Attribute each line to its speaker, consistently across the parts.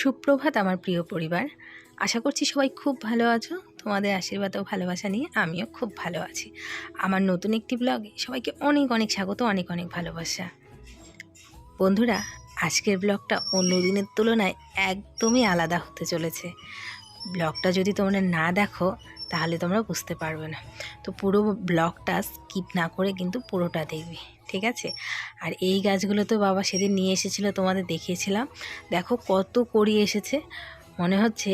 Speaker 1: সুপ্রভাত আমার প্রিয় পরিবার। আশা করছি সবাই খুব ভালো আছো। তোমাদের আশীর্বাদ ও ভালোবাসা নিয়ে আমিও খুব ভালো আছি। আমার নতুন একটি ব্লগে সবাইকে অনেক অনেক স্বাগত, অনেক অনেক ভালোবাসা। বন্ধুরা, আজকের ব্লগটা অন্য দিনের তুলনায় একদমই আলাদা হতে চলেছে। ব্লগটা যদি তোমরা না দেখো তাহলে তোমরা বুঝতে পারবে না। তো পুরো ব্লগটা স্কিপ না করে কিন্তু পুরোটা দেখবে, ঠিক আছে? আর এই গাছগুলো তো বাবা সেদিন নিয়ে এসেছিল, তোমাদের দেখিয়েছিলাম। দেখো কত কড়ি এসেছে, মনে হচ্ছে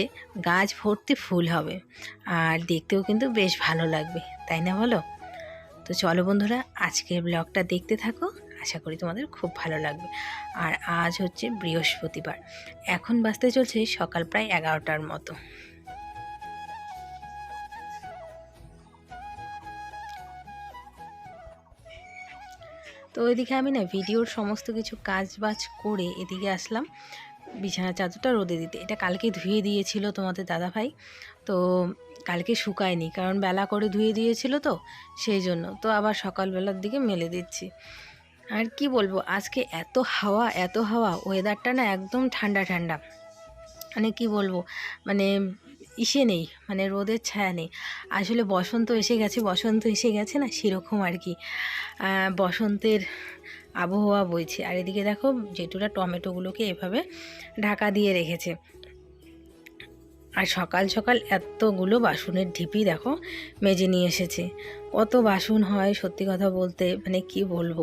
Speaker 1: গাছ ভর্তি ফুল হবে। আর দেখতেও কিন্তু বেশ ভালো লাগবে, তাই না বলো? তো চলো বন্ধুরা, আজকের ব্লগটা দেখতে থাকো, আশা করি তোমাদের খুব ভালো লাগবে। আর আজ হচ্ছে বৃহস্পতিবার, এখন বাজতে চলছে সকাল প্রায় এগারোটার মতো। তো ওইদিকে আমি না ভিডিওর সমস্ত কিছু কাজ বাজ করে এদিকে আসলাম। বিছানা চাদরটা রোদে দিতে। এটা কালকে ধুয়ে দিয়েছিল তোমাদের দাদা ভাই তো কালকে শুকায়নি, কারণ বেলা করে ধুয়ে দিয়েছিল তো, সেই জন্য। তো আবার সকালবেলার দিকে মেলে দিচ্ছি। আর কি বলব, আজকে এত হাওয়া এত হাওয়া ওয়েদারটা না একদম ঠান্ডা ঠান্ডা। মানে কি বলব মানে ইসে নেই মানে রোদের ছায়া নেই। আসলে বসন্ত এসে গেছে, বসন্ত এসে গেছে না, সেরকম আর কি। বসন্তের আবহাওয়া বইছে। আর এদিকে দেখো, জেঠুরা টমেটোগুলোকে এভাবে ঢাকা দিয়ে রেখেছে। আর সকাল সকাল এতগুলো বাসনের ঢিপি দেখো, মেজে নিয়ে এসেছে। কত বাসন হয় সত্যি কথা বলতে মানে কি বলব?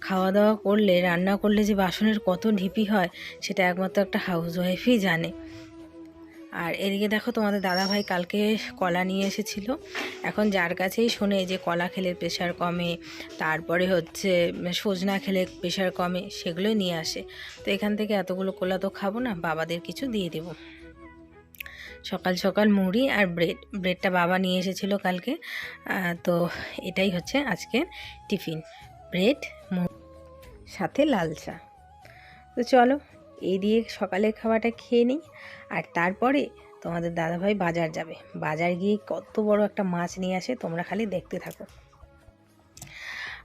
Speaker 1: খাওয়া দাওয়া করলে, রান্না করলে যে বাসনের কত ঢিপি হয়, সেটা একমাত্র একটা হাউস ওয়াইফই জানে। আর এদিকে দেখো তোমাদের দাদা ভাই কালকে কলা নিয়ে এসেছিল। এখন যার কাছেই শোনে যে কলা খেলে প্রেশার কমে, তারপরে হচ্ছে সজনা খেলে প্রেশার কমে, সেগুলোই নিয়ে আসে। তো এখান থেকে এতগুলো কলা তো খাব না, বাবাদের কিছু দিয়ে দেব। সকাল সকাল মুড়ি আর ব্রেড ব্রেডটা বাবা নিয়ে এসেছিল কালকে। তো এটাই হচ্ছে আজকে টিফিন ব্রেড মুড়ি, সাথে লাল চা। তো চলো এই দিয়ে সকালের খাওয়াটা খেয়ে নিই। আর তারপরে তোমাদের দাদাভাই বাজার যাবে। বাজার গিয়ে কত বড় একটা মাছ নিয়ে আসে, তোমরা খালি দেখতে থাকো।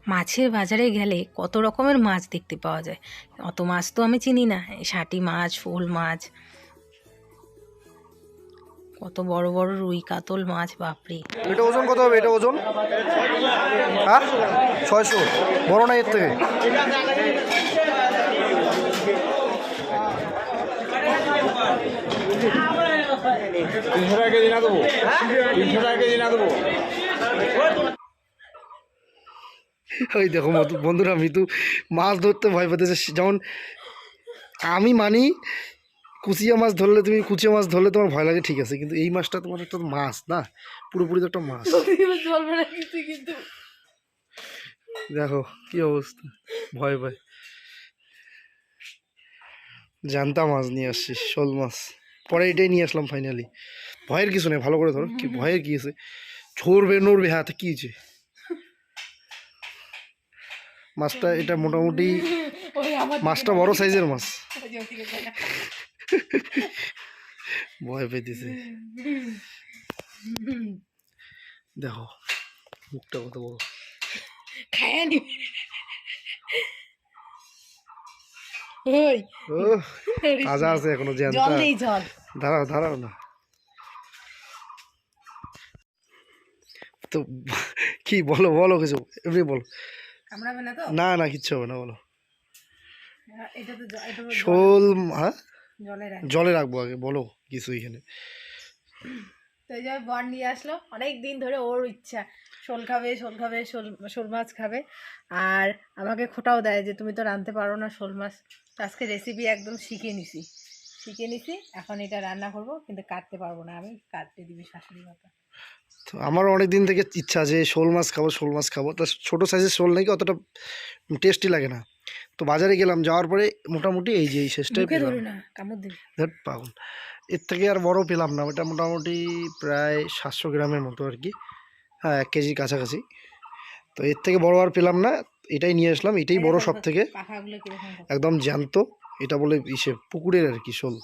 Speaker 1: মাছের বাজারে গেলে কত রকমের মাছ দেখতে পাওয়া যায়। অত মাছ তো আমি চিনি না ষাটি মাছ, শোল মাছ। কত বড় বড় রুই কাতল মাছ, বাপরে।
Speaker 2: এটা ওজন কত হবে? এটা ওজন? হ্যাঁ? ছয়শো? বড় না এর থেকে? ওই দেখো বন্ধুরা, মিতু মাছ ধরতে ভয় পেতেছে। যেমন আমি মানি, কুচিয়া মাছ ধরলে তুমি কুচিয়া মাছ ধরলে তোমার ভয় লাগে, ঠিক আছে, কিন্তু এই মাছটা তোমার একটা মাছ না, পুরোপুরি তো একটা মাছ। দেখো, কি অবস্থা, ভয় ভয় জানতা মাছ নিয়ে আসছি, শোল মাছ। পরে এটাই নিয়ে আসলাম ফাইনালি ভয়ের কিছু নেই ভালো করে ধরো কি ভয়ের কি আছে? ঝরবে নড়বে হাতে কি হয়েছে মাছটা এটা মোটামুটি মাছটা বড় সাইজের মাছ। ভয় পেতেছে। দেখো মুখটা কত বড়।
Speaker 1: খায়া নিবে ওই।
Speaker 2: আছে
Speaker 1: এখনও
Speaker 2: জ্যান্ত। দাঁড়াও দাঁড়াও না। তো কি বলো বলো কিছু এমনি বলো।
Speaker 1: না
Speaker 2: না কিচ্ছু হবে না বলো। শোল হ্যাঁ?
Speaker 1: জলে
Speaker 2: রাখব আগে বলো কিছু এখানে।
Speaker 1: তো এই যে বর নিয়ে আসলো। অনেক দিন ধরে ওর ইচ্ছা। শোল খাবে শোল খাবে শোল শোল মাছ খাবে। আর আমাকে খোটাও দেয় যে তুমি তো রাঁধতে পারো না শোল মাছ। আজকে রেসিপি একদম শিখে নিছি। শিখে নিছি এখন এটা রান্না করব কিন্তু কাটতে পারব না আমি কাটতে দিবি শাশুড়ি মাতা।
Speaker 2: তো আমারও অনেক দিন থেকে ইচ্ছা যে শোল মাছ খাব শোল মাছ খাব। তা ছোটো সাইজের শোল নাকি অতটা টেস্টি লাগে না। তো বাজারে গেলাম যাওয়ার পরে মোটামুটি এই যে এই শেষটাই
Speaker 1: মুখে
Speaker 2: এর থেকে আর বড় পেলাম না। ওটা মোটামুটি প্রায় সাতশো গ্রামের মতো আর কি। হ্যাঁ এক কেজির কাছাকাছি। তো এর থেকে বড় আর পেলাম না। এটাই নিয়ে আসলাম। এটাই বড় সব থেকে? একদম জ্যান্ত। এটা বলে ইসে পুকুরের আর কি শোল।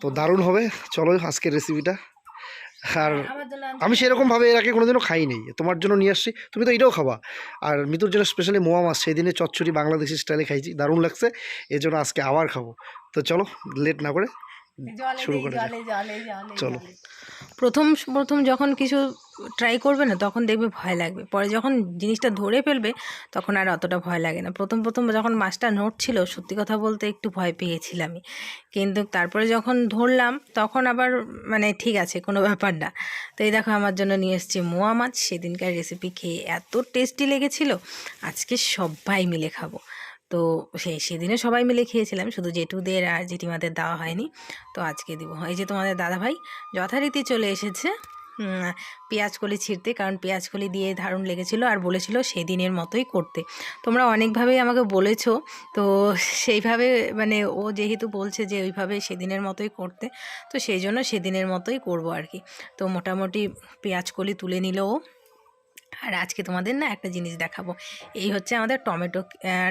Speaker 2: তো দারুণ হবে। চলো আজকের রেসিপিটা আর আমি সেরকমভাবে এর আগে কোনোদিনও খাই নাই। তোমার জন্য নিয়ে আসছি। তুমি তো এটাও খাবা। আর মিতুর জন্য স্পেশালি মোয়া মাছ। সেই দিনে চচ্চড়ি বাংলাদেশি স্টাইলে খাইছি। দারুণ লাগছে। এই জন্য আজকে আবার খাব। তো চলো লেট না করে। শুরু করে চলো।
Speaker 1: প্রথম প্রথম যখন কিছু ট্রাই করবে না তখন দেখবে ভয় লাগবে। পরে যখন জিনিসটা ধরে ফেলবে তখন আর অতটা ভয় লাগে না। প্রথম প্রথম যখন মাছটা নড়ছিল সত্যি কথা বলতে একটু ভয় পেয়েছিলামই কিন্তু তারপরে যখন ধরলাম তখন আবার মানে ঠিক আছে কোনো ব্যাপার না। তো এই দেখো আমার জন্য নিয়ে এসেছি মোয়া মাছ। সেদিনকার রেসিপি খেয়ে এত টেস্টি লেগেছিল। আজকে সবাই মিলে খাব। তো সেই সেদিনে সবাই মিলে খেয়েছিলাম। শুধু জেঠুদের আর জেঠিমাদের দেওয়া হয়নি। তো আজকে দিব। এই যে তোমাদের দাদাভাই যথারীতি চলে এসেছে। পেঁয়াজ কলি ছিঁড়তে, কারণ পেঁয়াজ কলি দিয়ে দারুণ লেগেছিল আর বলেছিল সেদিনের মতোই করতে। তোমরা অনেকভাবেই আমাকে বলেছ, তো সেইভাবে মানে ও যেহেতু বলছে যে ওইভাবে সেদিনের মতোই করতে, তো সেই জন্য সেদিনের মতোই করব আর কি। তো মোটামুটি পেঁয়াজ কলি তুলে নিল ও। আর আজকে তোমাদের না একটা জিনিস দেখাবো। এই হচ্ছে আমাদের টমেটো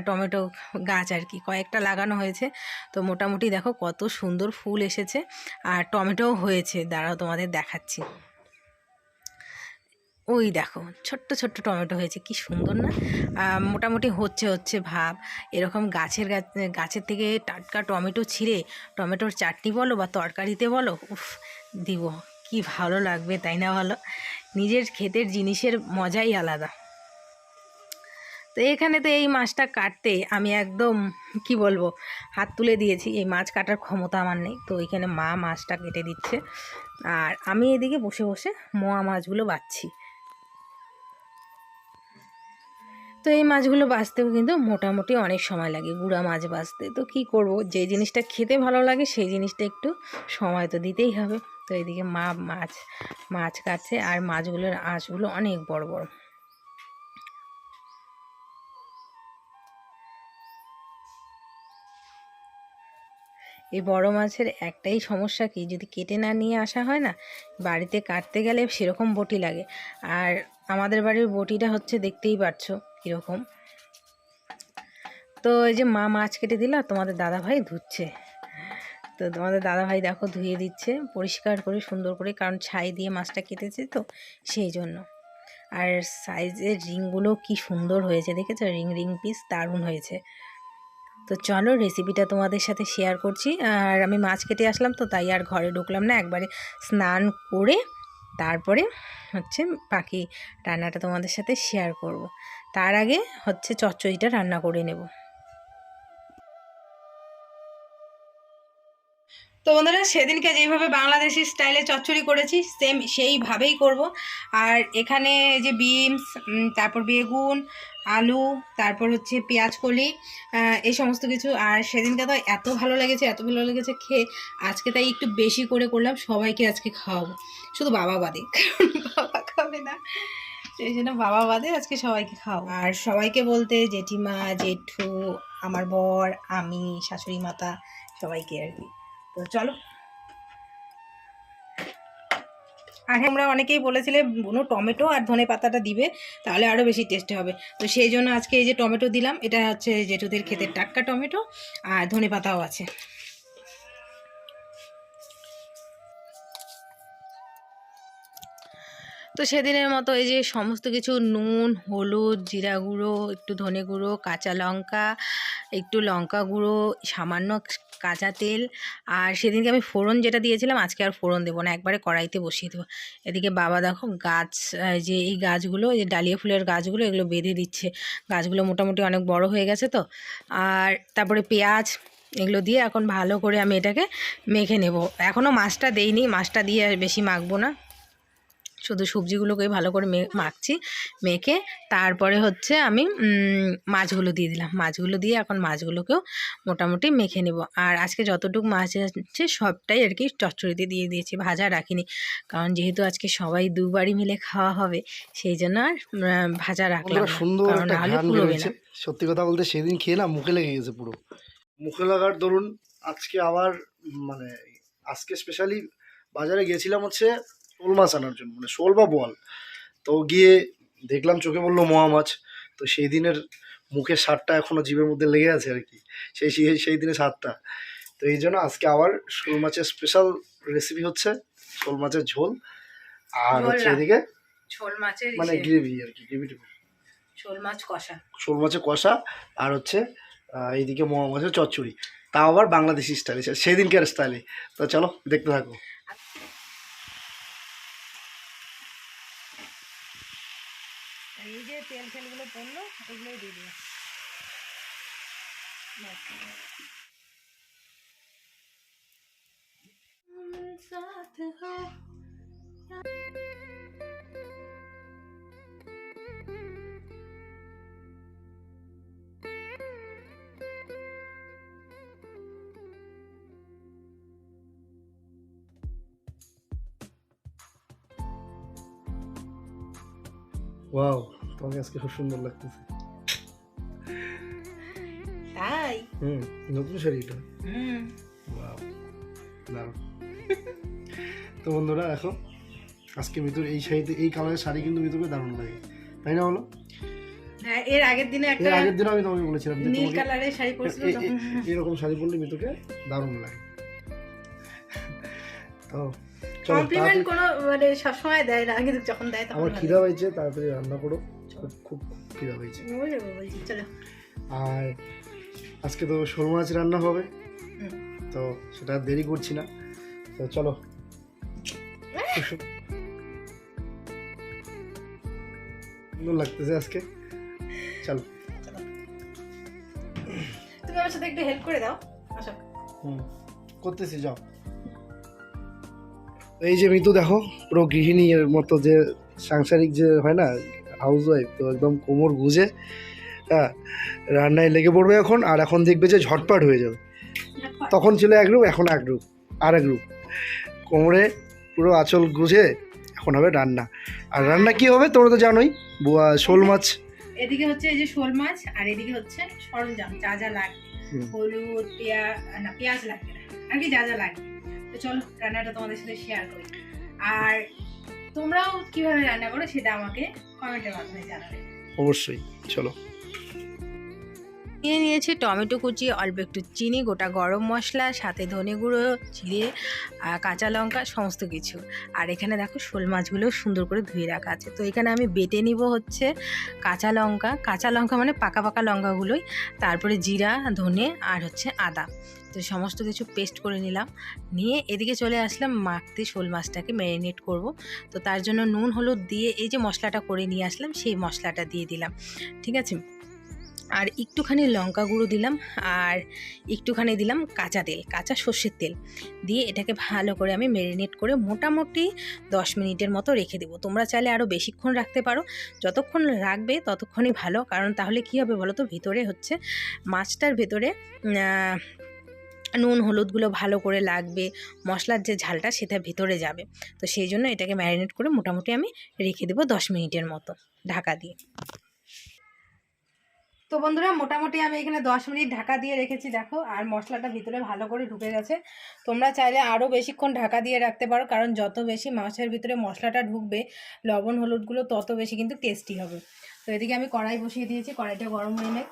Speaker 1: টমেটো গাছ আর কি। কয়েকটা লাগানো হয়েছে। তো মোটামুটি দেখো কত সুন্দর ফুল এসেছে আর টমেটোও হয়েছে। দাঁড়াও তোমাদের দেখাচ্ছি। ওই দেখো, ছোট্ট ছোট্ট টমেটো হয়েছে। কি সুন্দর না? মোটামুটি হচ্ছে হচ্ছে ভাব। এরকম গাছের গাছ গাছের থেকে টাটকা টমেটো ছিঁড়ে টমেটোর চাটনি বলো বা তরকারিতে বলো, উফ, দিব। কি ভালো লাগবে, তাই না ভালো নিজের ক্ষেতের জিনিসের মজাই আলাদা। তো এখানে তো এই মাছটা কাটতে আমি একদম, কি বলব, হাত তুলে দিয়েছি। এই মাছ কাটার ক্ষমতা আমার নেই, তো এখানে মা মাছটা কেটে দিচ্ছে। আর আমি এদিকে বসে বসে মোয়া মাছগুলো বাছছি তো এই মাছগুলো বাছতেও কিন্তু মোটামুটি অনেক সময় লাগে, গুঁড়া মাছ বাছতে তো কি করব? যে জিনিসটা খেতে ভালো লাগে, সেই জিনিসটা একটু সময় তো দিতেই হবে। তো এদিকে মা মাছ মাছ কাটছে আর মাছগুলোর আঁশগুলো অনেক বড় বড়। এই বড় মাছের একটাই সমস্যা কি? যদি কেটে না নিয়ে আসা হয় না, বাড়িতে কাটতে গেলে সেরকম বটি লাগে। আর আমাদের বাড়ির বটিটা হচ্ছে দেখতেই পাচ্ছো কীরকম তো এই যে মা মাছ কেটে দিল আর তোমাদের দাদা ভাই ধুচ্ছে। তো তোমাদের দাদা ভাই দেখো ধুয়ে দিচ্ছে, পরিষ্কার করে সুন্দর করে, কারণ ছাই দিয়ে মাছটা কেটেছে তো সেই জন্য। আর সাইজের রিংগুলো কি সুন্দর হয়েছে, দেখেছ? রিং রিং পিস দারুণ হয়েছে। তো চলো রেসিপিটা তোমাদের সাথে শেয়ার করছি। আর আমি মাছ কেটে আসলাম তো, তাই আর ঘরে ঢুকলাম না। একবারে স্নান করে তারপরে হচ্ছে বাকি রান্নাটা তোমাদের সাথে শেয়ার করব। তার আগে হচ্ছে চচ্চড়িটা রান্না করে নেব। তো বন্ধুরা, সেদিনকে যেইভাবে বাংলাদেশি স্টাইলে চচ্চড়ি করেছি সেম সেইভাবেই করব। আর এখানে যে বিনস তারপর বেগুন, আলু, তারপর হচ্ছে পেঁয়াজ কলি এই সমস্ত কিছু। আর সেদিনকে তো এত ভালো লেগেছে, এত ভালো লেগেছে খেয়ে, আজকে তাই একটু বেশি করে করলাম, সবাইকে আজকে খাওয়াবো। শুধু বাবা বাদে, কারণ বাবা খাবে না। সেই জন্য বাবা বাদে আজকে সবাইকে খাওয়াবো। আর সবাইকে বলতে জেঠিমা, জেঠু, আমার বর, আমি, শাশুড়ি, মাতা, সবাইকে আর কি। তো চলো। আর আমরা অনেকেই বলেছিলে, বুনো, টমেটো আর ধনে পাতাটা দিবে, তাহলে আরও বেশি টেস্টি হবে। তো সেই জন্য আজকে এই যে টমেটো দিলাম, এটা হচ্ছে জেঠুদের খেতে টাটকা টমেটো, আর ধনে পাতাও আছে। তো সেদিনের মতো এই যে সমস্ত কিছু, নুন, হলুদ, জিরা গুঁড়ো, একটু ধনে গুঁড়ো, কাঁচা লঙ্কা, একটু লঙ্কা গুঁড়ো, সামান্য কাঁচা তেল, আর সেদিনকে আমি ফোড়ন যেটা দিয়েছিলাম, আজকে আর ফোড়ন দেবো না, একবারে কড়াইতে বসিয়ে দেবো। এদিকে বাবা দেখো গাছ যে এই গাছগুলো, এই যে ডালিয়া ফুলের গাছগুলো, এগুলো বেঁধে দিচ্ছে। গাছগুলো মোটামুটি অনেক বড় হয়ে গেছে তো। আর তারপরে পেঁয়াজ, এগুলো দিয়ে এখন ভালো করে আমি এটাকে মেখে নেব। এখনও মাছটা দেইনি, মাছটা দিয়ে বেশি মাখবো না। শুধু সবজিগুলোকে ভালো করে মাখছি মেখে তারপরে হচ্ছে আমি মাছগুলো দিয়ে দিলাম। মাছগুলো দিয়ে এখন মাছগুলোকেও মোটামুটি মেখে নেব। আর আজকে যতটুকু মাছ আছে সবটাই আর কি চচ্চড়িতে দিয়ে দিয়েছি ভাজা রাখিনি। কারণ যেহেতু আজকে সবাই দুবারই মিলে খাওয়া হবে সেই জন্য আর ভাজা রাখলাম না,
Speaker 2: সুন্দর
Speaker 1: না
Speaker 2: সত্যি কথা বলতে সেদিন খেয়ে না মুখে লেগে গেছে পুরো। মুখে লাগার দরুন আজকে আবার মানে আজকে স্পেশালি বাজারে গিয়েছিলাম হচ্ছে শোল মাছ আনার জন্য মানে শোল বা বল তো গিয়ে দেখলাম চোখে বলল মোয়া মাছ। তো সেই দিনের মুখের স্বাদটা এখনও জীবের মধ্যে লেগে আছে আর কি। সেই সেই সেই দিনের স্বাদটা। তো এই জন্য আজকে আবার শোল মাছের স্পেশাল রেসিপি হচ্ছে শোল মাছের ঝোল। আর হচ্ছে এদিকে
Speaker 1: শোল মাছের
Speaker 2: মানে গ্রেভি আর কি গ্রেভি
Speaker 1: শোল মাছ কষা।
Speaker 2: শোল মাছের কষা আর হচ্ছে এইদিকে মোয়া মাছের চচ্চড়ি। তাও আবার বাংলাদেশি স্টাইলে সেদিনকার স্টাইলে তো চলো দেখতে থাকো।
Speaker 1: এই যে তেল ফেলগুলো পড়ল এগুলোই দিয়ে দিও साथ
Speaker 2: ওয়াও তোমাকে আজকে খুব সুন্দর লাগতেছে
Speaker 1: তাই
Speaker 2: হুম নতুন শাড়িটা
Speaker 1: হুম
Speaker 2: ওয়াও দারুণ তো বন্ধুরা দেখো আজকে মিতুর এই শাড়িতে এই কালারের শাড়ি কিন্তু মিতুকে দারুণ লাগে তাই না বলো
Speaker 1: হ্যাঁ, এর আগের দিনে একটা
Speaker 2: এর আগের দিন আমি তোমাকে বলেছিলাম যে
Speaker 1: নীল
Speaker 2: তোমাকে
Speaker 1: কালারের শাড়ি পরছিল
Speaker 2: এ- এ- এরকম শাড়ি পরলে মিতুকে দারুণ লাগে তো
Speaker 1: কমপ্লিমেন্ট কোনো মানে সবসময় দেয় না কিন্তু যখন দেয় তখন
Speaker 2: আমার খিদা হয়েছে তাড়াতাড়ি রান্না করো। খুব খুব খিদা হয়েছে
Speaker 1: চলো।
Speaker 2: আর আজকে তো শোল মাছ রান্না হবে তো সেটা দেরি করছি না। তো চলো। সুন্দর লাগতেছে আজকে। চলো।
Speaker 1: তুমি আমার সাথে একটু হেল্প করে দাও আসো।
Speaker 2: হুম। করতেছি যাও। এই যে মিতু দেখো পুরো গৃহিণী এর মতো যে সাংসারিক যে হয় না হাউস ওয়াইফ তো একদম কোমর গুজে হ্যাঁ রান্নায় লেগে পড়বে এখন আর এখন দেখবে যে ঝটপট হয়ে যাবে। তখন ছিল এক গ্রুপ এখন এক গ্রুপ আর এক গ্রুপ কোমরে পুরো আঁচল গুজে এখন হবে রান্না। আর রান্না কি হবে তোমরা তো জানোই বুয়া শোল মাছ।
Speaker 1: এদিকে হচ্ছে এই যে শোল মাছ আর এদিকে হচ্ছে সরঞ্জাম যা যা লাগবে। হলুদ পেঁয়াজ না পেঁয়াজ লাগবে আর কি যা যা লাগবে। তো চলো রান্নাটা তোমাদের সাথে শেয়ার করি। আর তোমরাও কীভাবে রান্না করো সেটা আমাকে কমেন্টের মাধ্যমে জানাবে।
Speaker 2: অবশ্যই চলো।
Speaker 1: নিয়ে নিয়েছি টমেটো কুচি অল্প একটু চিনি গোটা গরম মশলা সাথে ধনে গুঁড়ো জিরে আহ, কাঁচা লঙ্কা সমস্ত কিছু। আর এখানে দেখো শোল মাছগুলো সুন্দর করে ধুয়ে রাখা আছে। তো এখানে আমি বেটে নিব হচ্ছে কাঁচা লঙ্কা। কাঁচা লঙ্কা মানে পাকা পাকা লঙ্কাগুলোই তারপরে জিরা ধনে আর হচ্ছে আদা। তো সমস্ত কিছু পেস্ট করে নিলাম। নিয়ে এদিকে চলে আসলাম মাখতে শোল মাছটাকে ম্যারিনেট করব। তো তার জন্য নুন, হলুদ দিয়ে এই যে মশলাটা করে নিয়ে আসলাম, সেই মশলাটা দিয়ে দিলাম। ঠিক আছে? আর একটুখানি লঙ্কা গুঁড়ো দিলাম আর একটুখানি দিলাম কাঁচা তেল, কাঁচা সর্ষের তেল। দিয়ে এটাকে ভালো করে আমি ম্যারিনেট করে মোটামুটি দশ মিনিটের মতো রেখে দেবো। তোমরা চাইলে আরও বেশিক্ষণ রাখতে পারো। যতক্ষণ রাখবে ততক্ষণই ভালো। কারণ তাহলে কী হবে বলো তো? ভিতরে হচ্ছে মাছটার ভেতরে নুন হলুদগুলো ভালো করে লাগবে, মশলার যে ঝালটা সেটা ভিতরে যাবে। তো সেই জন্য এটাকে ম্যারিনেট করে মোটামুটি আমি রেখে দেবো দশ মিনিটের মতো ঢাকা দিয়ে। তো বন্ধুরা, মোটামুটি আমি এখানে দশ মিনিট ঢাকা দিয়ে রেখেছি, দেখো, আর মশলাটা ভিতরে ভালো করে ঢুকে গেছে। তোমরা চাইলে আরও বেশিক্ষণ ঢাকা দিয়ে রাখতে পারো, কারণ যত বেশি মাছের ভিতরে মশলাটা ঢুকবে, লবণ হলুদগুলো তত বেশি কিন্তু টেস্টি হবে। তো এদিকে আমি কড়াই বসিয়ে দিয়েছি, কড়াইটা গরম হয়ে নেক।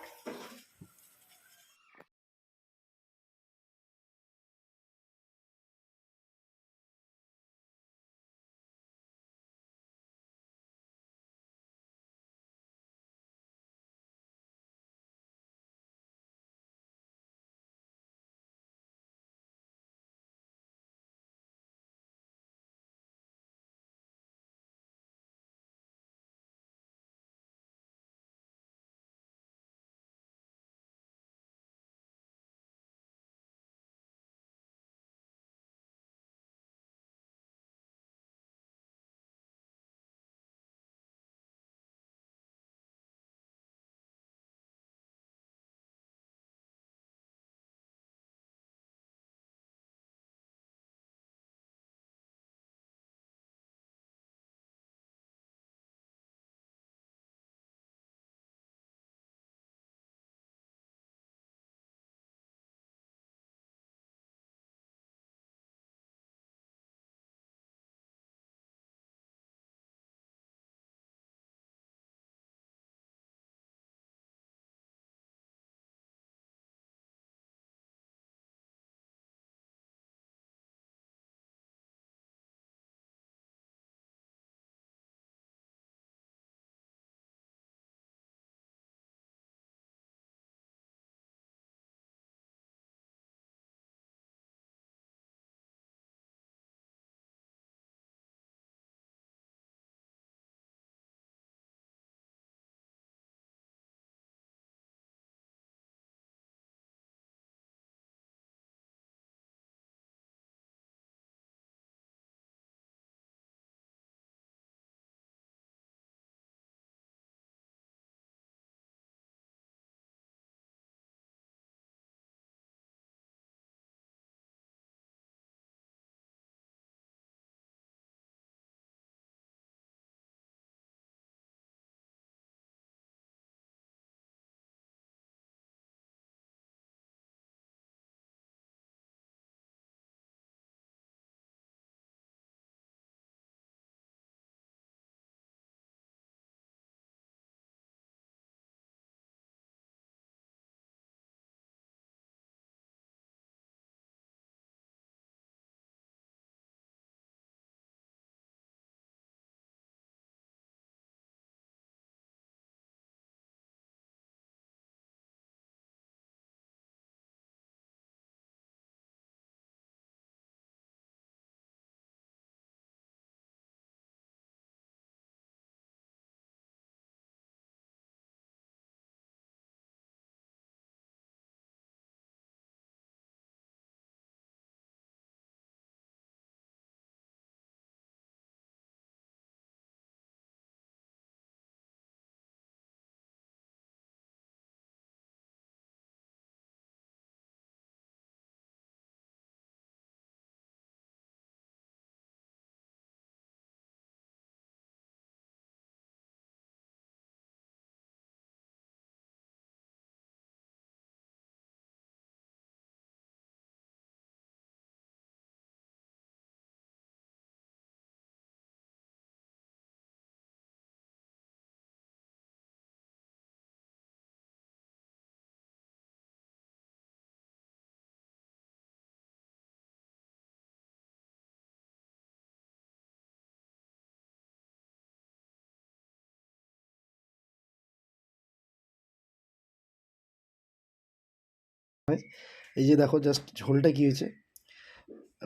Speaker 2: এই যে দেখো জাস্ট ঝোলটা কী হয়েছে?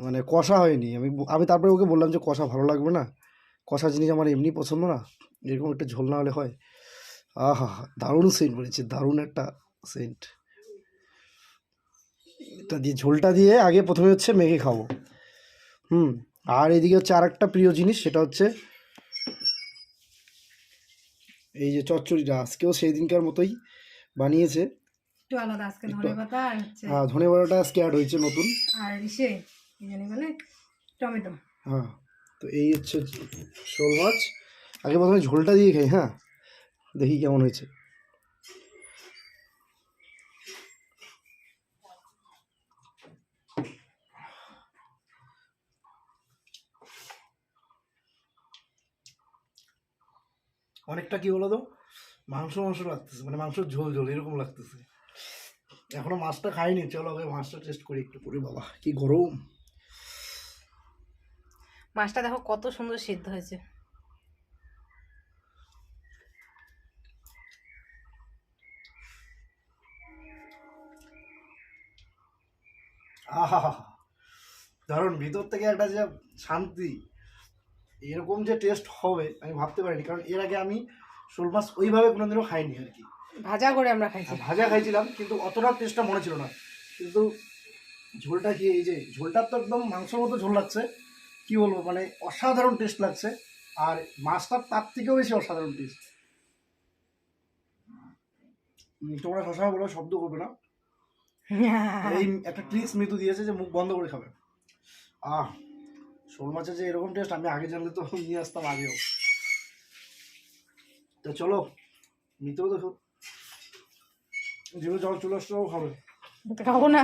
Speaker 2: মানে কষা হয়নি। আমি আমি তারপরে ওকে বললাম যে কষা ভালো লাগবে না। কষা জিনিস আমার এমনি পছন্দ না। এরকম একটা ঝোল না হলে হয়। আহা, দারুণ সেন্ট বলেছে। দারুণ একটা সেন্ট এটা দিয়ে ঝোলটা দিয়ে আগে প্রথমে হচ্ছে মেখে খাব। হুম, আর এদিকে হচ্ছে আর একটা প্রিয় জিনিস, সেটা হচ্ছে এই যে চচ্চড়িটা। আজকেও সেই দিনকার মতোই বানিয়েছে।
Speaker 1: একটু আলাদা আজকে
Speaker 2: একটু-
Speaker 1: ধনে পাতা আর হচ্ছে
Speaker 2: ধনে আজকে অ্যাড হয়েছে নতুন।
Speaker 1: আর ইসে কি জানি বলে টমেটো।
Speaker 2: হ্যাঁ তো এই হচ্ছে শোল মাছ আগে প্রথমে ঝোলটা দিয়ে খাই হ্যাঁ? দেখি কেমন হয়েছে। অনেকটা কি বলো তো? মাংস মাংস লাগতেছে মানে মাংসের ঝোল ঝোল এরকম লাগতেছে। এখনও মাছটা খাইনি চলো আগে মাছটা টেস্ট করি একটু করে বাবা কি গরম।
Speaker 1: মাছটা দেখো কত সুন্দর সিদ্ধ হয়েছে।
Speaker 2: দারুণ ভিতর থেকে একটা যে শান্তি এরকম যে টেস্ট হবে আমি ভাবতে পারিনি কারণ এর আগে আমি শোল মাছ ওইভাবে কোনোদিনও খাইনি আর কি।
Speaker 1: ভাজা করে আমরা খাইছি।
Speaker 2: ভাজা খাইছিলাম কিন্তু অতটা টেস্টটা মনে ছিল না। কিন্তু ঝোলটা কি এই যে ঝোলটা তো একদম মাংসের মতো ঝোল লাগছে কি বলব মানে অসাধারণ টেস্ট লাগছে আর মাছটা তার থেকেও বেশি অসাধারণ টেস্ট তোমরা সবসময় বলো শব্দ করবে না। এই একটা ট্রিক্স মৃদু দিয়েছে যে মুখ বন্ধ করে খাবে। আহ শোল মাছের যে এরকম টেস্ট আমি আগে জানলে তো নিয়ে আসতাম আগেও। তো চলো মিতেও দেখো। জিভে জল চলে আসলেও খাবে।
Speaker 1: খাব না।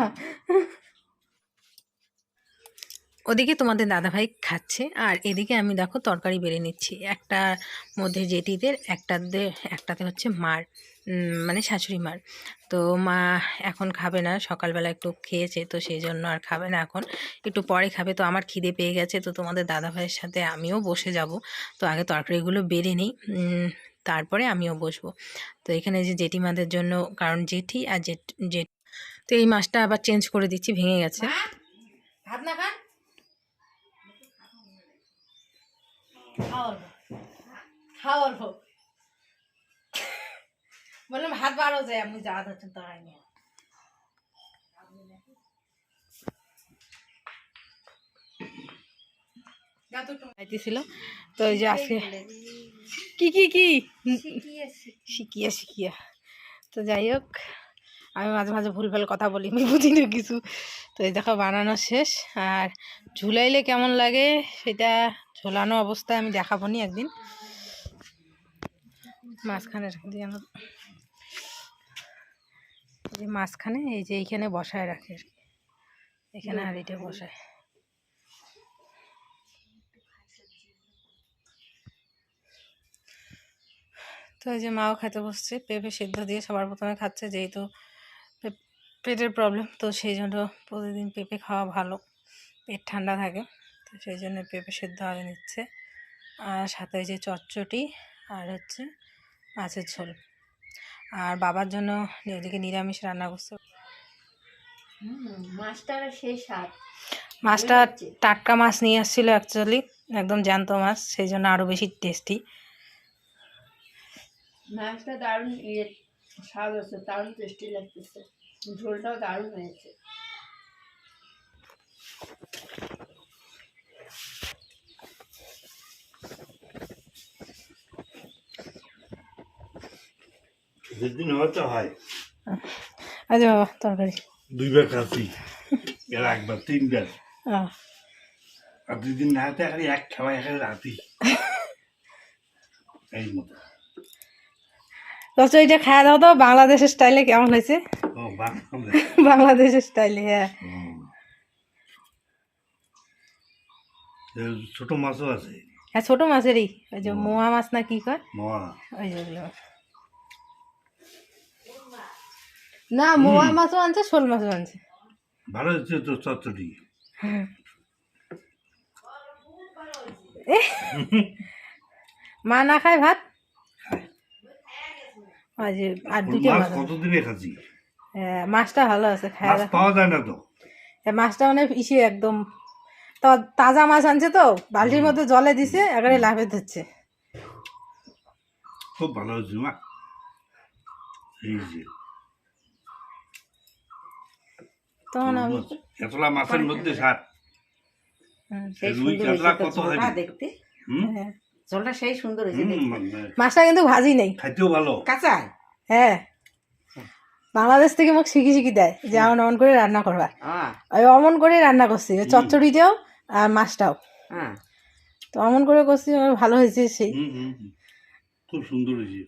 Speaker 1: ওদিকে তোমাদের দাদাভাই খাচ্ছে আর এদিকে আমি দেখো তরকারি বেড়ে নিচ্ছি। একটার মধ্যে জেঠিদের একটাতে একটাতে হচ্ছে মার মানে শাশুড়ি মার। তো মা এখন খাবে না সকালবেলা একটু খেয়েছে তো সেই জন্য আর খাবে না এখন। একটু পরে খাবে তো আমার খিদে পেয়ে গেছে তো তোমাদের দাদাভাইয়ের সাথে আমিও বসে যাব। তো আগে তরকারিগুলো বেড়ে নিই তারপরে আমিও বসবো। তো এখানে যে জেঠিমাদের জন্য কারণ জেঠি আর জেঠ জেঠ তো এই মাছটা আবার চেঞ্জ করে দিচ্ছি ভেঙে গেছে। ভাত? না খান খাও অল্প। বললাম যায় যা ধরছেন তো হয়নি খাইতেছিল। তো ওই যে আজকে কি কি কি? শিখিয়া শিখিয়া। তো যাই হোক আমি মাঝে মাঝে ভুলভাল কথা বলি আমি বুঝি না কিছু। তো এই দেখো বানানো শেষ। আর ঝুলাইলে কেমন লাগে সেটা ঝোলানো অবস্থায় আমি দেখাবো নি একদিন। মাঝখানে রেখে দিই আমার। এই যে মাঝখানে এই যে এইখানে বসায় রাখে আর কি। এখানে আর এটা বসায়। তো এই যে মাও খেতে বসছে পেঁপে সিদ্ধ দিয়ে সবার প্রথমে খাচ্ছে যেহেতু পেটের প্রবলেম তো সেই জন্য প্রতিদিন পেঁপে খাওয়া ভালো। পেট ঠান্ডা থাকে তো সেই জন্য পেঁপে সিদ্ধ আগে নিচ্ছে। আর সাথে ওই যে চটচটি আর হচ্ছে মাছের ঝোল। আর বাবার জন্য ওদিকে নিরামিষ রান্না করছে। মাছটা টাটকা মাছ নিয়ে আসছিল অ্যাকচুয়ালি একদম জ্যান্ত মাছ সেই জন্য আরও বেশি টেস্টি
Speaker 3: মাছটা দারুণ ইয়ে স্বাদ আছে দারুণ টেস্টি লাগতেছে। ঝোলটাও দারুণ হয়েছে।
Speaker 4: যেদিন হয়তো হয়।
Speaker 1: আচ্ছা বাবা তরকারি।
Speaker 4: দুইবার খাচ্ছি। এর একবার তিনবার আর দুই দিন না হাতে এক খাওয়া এখানে রাতি। এই মতো
Speaker 1: তো এটা খাওয়া দাওয়া তো বাংলাদেশের স্টাইলে কেমন হয়েছে? বাংলাদেশের স্টাইলে হ্যাঁ।
Speaker 4: ছোট মাছও আছে।
Speaker 1: হ্যাঁ ছোটো মাছেরই। ওই যে মোয়া মাছ না কি কয়?
Speaker 4: মোয়া।
Speaker 1: ওই যেগুলো না মোয়া মাছও আনছে শোল মাছও আনছে।
Speaker 4: ভালো হচ্ছে তো চচ্চড়ি।
Speaker 1: মা না খায় ভাত? ওই আর দুটো
Speaker 4: মাছ
Speaker 1: মাছ
Speaker 4: কতদিনে খাচ্ছি?
Speaker 1: হ্যাঁ, মাছটা ভালো আছে খাওয়া
Speaker 4: মাছ পাওয়া যায় না তো।
Speaker 1: মাছটা মানে ইসে একদম। তো তাজা মাছ আনছে তো বালতির মধ্যে জলে দিছে একেবারে লাভে ধরছে।
Speaker 4: খুব ভালো হয়েছে মা। এই যে।
Speaker 1: তখন আমি
Speaker 4: এতলা মাছের মধ্যে স্বাদ রুই কাতলা কত
Speaker 5: ঝোলটা দেখতে।
Speaker 4: হুম?
Speaker 1: হ্যাঁ।
Speaker 5: ঝোলটা সেই সুন্দর হয়েছে
Speaker 4: মানে
Speaker 1: মাছটা কিন্তু ভাজি নেই।
Speaker 4: খাইতেও ভালো।
Speaker 5: কাঁচা?
Speaker 1: হ্যাঁ। বাংলাদেশ থেকে মোক শিখি শিখি দেয় যে এমন অমন করে রান্না করবা।
Speaker 5: হ্যাঁ
Speaker 1: ওই অমন করে রান্না করছি চচ্চড়ি চচ্চড়িটাও আর মাছটাও।
Speaker 5: হ্যাঁ
Speaker 1: তো অমন করে করছি আমার ভালো হয়েছে সেই।
Speaker 4: খুব সুন্দর হয়েছে।